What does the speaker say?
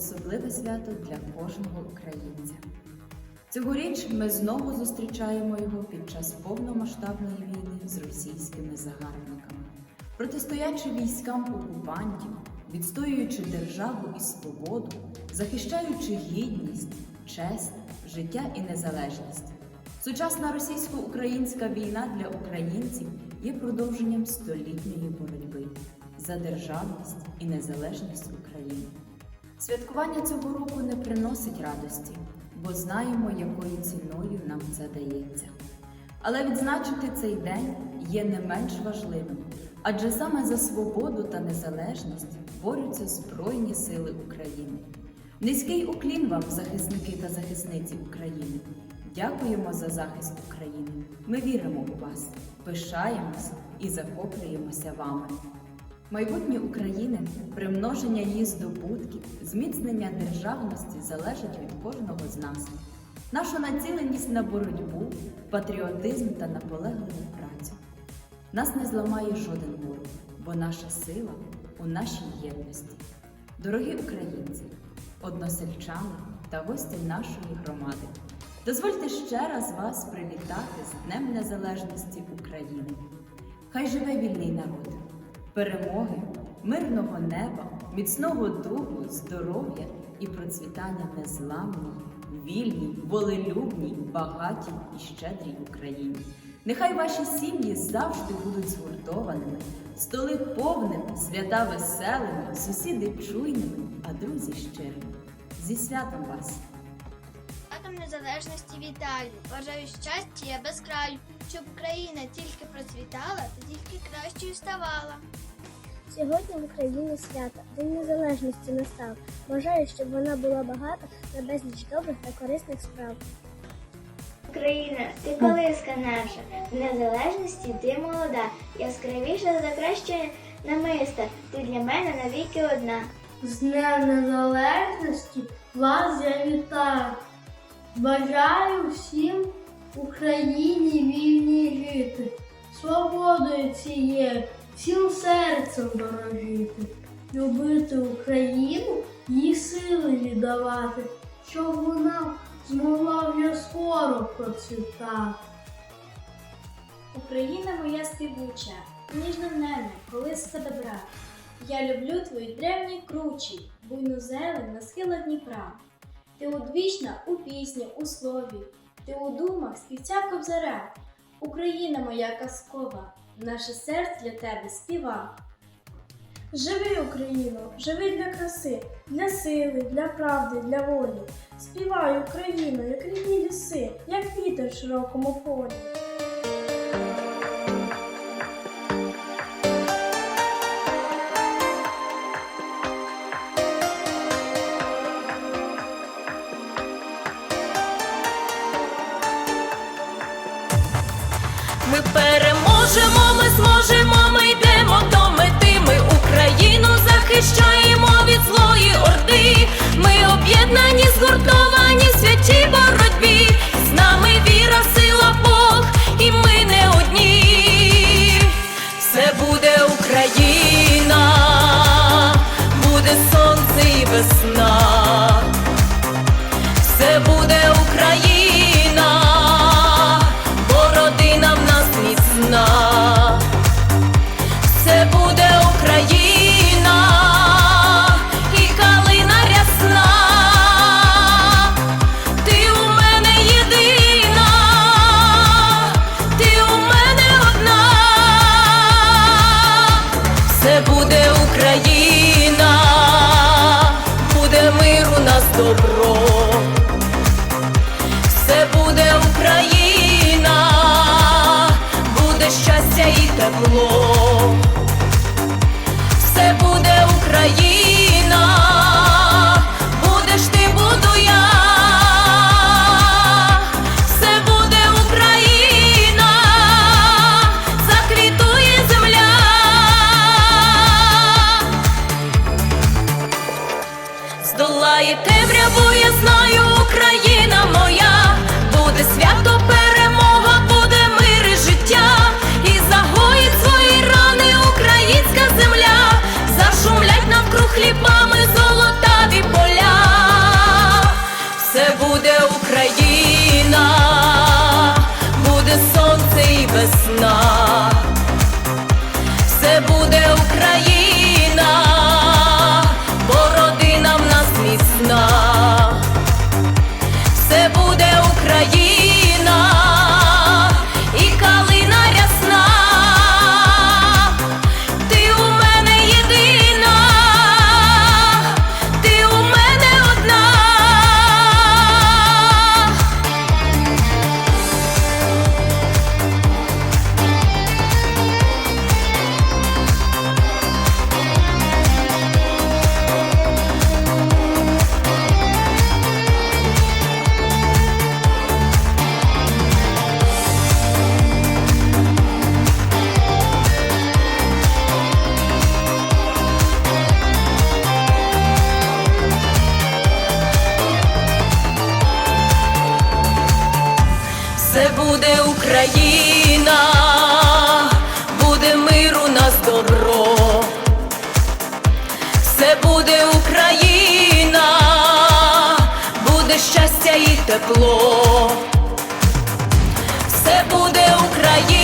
Особливе свято для кожного українця. Цьогоріч ми знову зустрічаємо його під час повномасштабної війни з російськими загарбниками, протистоячи військам окупантів, відстоюючи державу і свободу, захищаючи гідність, честь, життя і незалежність. Сучасна російсько-українська війна для українців є продовженням столітньої боротьби за державність і незалежність України. Святкування цього року не приносить радості, бо знаємо, якою ціною нам це дається. Але відзначити цей день є не менш важливим, адже саме за свободу та незалежність борються Збройні Сили України. Низький уклін вам, захисники та захисниці України. Дякуємо за захист України. Ми віримо у вас, пишаємося і захоплюємося вами. Майбутнє України, примноження її здобутків, зміцнення державності залежить від кожного з нас. Наша націленість на боротьбу, патріотизм та наполегливу працю. Нас не зламає жоден ворог, бо наша сила у нашій єдності. Дорогі українці, односельчани та гості нашої громади, дозвольте ще раз вас привітати з Днем Незалежності України. Хай живе вільний народ! Перемоги, мирного неба, міцного духу, здоров'я і процвітання незламній, вільній, волелюбній, багатій і щедрій Україні. Нехай ваші сім'ї завжди будуть згуртованими, столи повними, свята веселими, сусіди чуйними, а друзі щирими. Зі святом вас! Атом незалежності вітаю. Бажаю щастя я без краю, щоб Україна тільки процвітала та тільки кращою ставала. Сьогодні в Україні свято, День Незалежності настав. Бажаю, щоб вона була багата на безліч добрих та корисних справ. Україна, ти колиска наша, в незалежності ти молода, яскравіша за краще намиста, ти для мене навіки одна. З Днем Незалежності вас я вітаю. Бажаю всім Україні вільній жити, свободою цією, всім серцем дорожити, любити Україну, їй сили віддавати, щоб вона змогла вже скоро процвітати. Україна моя співуча, ніжна в небі, колиска добра. Я люблю твої древні кручі, буйну зелень на схилах Дніпра. Ти одвічна у пісні, у слові, ти у думах співця кобзаря. Україна моя казкова, наше серце для тебе співа. Живи, Україно, живи для краси, для сили, для правди, для волі. Співай, Україно, як рідні ліси, як вітер в широкому полі. Переможемо, у долає темряву, я знаю, Україна моя, буде свято перемога, буде мир і життя, і загоїть свої рани, українська земля, зашумлять навкруг хлібами золотаві поля, все буде Україна, буде сонце і весна, все буде Україна. Це буде Україна, буде миру нас добро, все буде Україна, буде щастя і тепло, все буде Україна.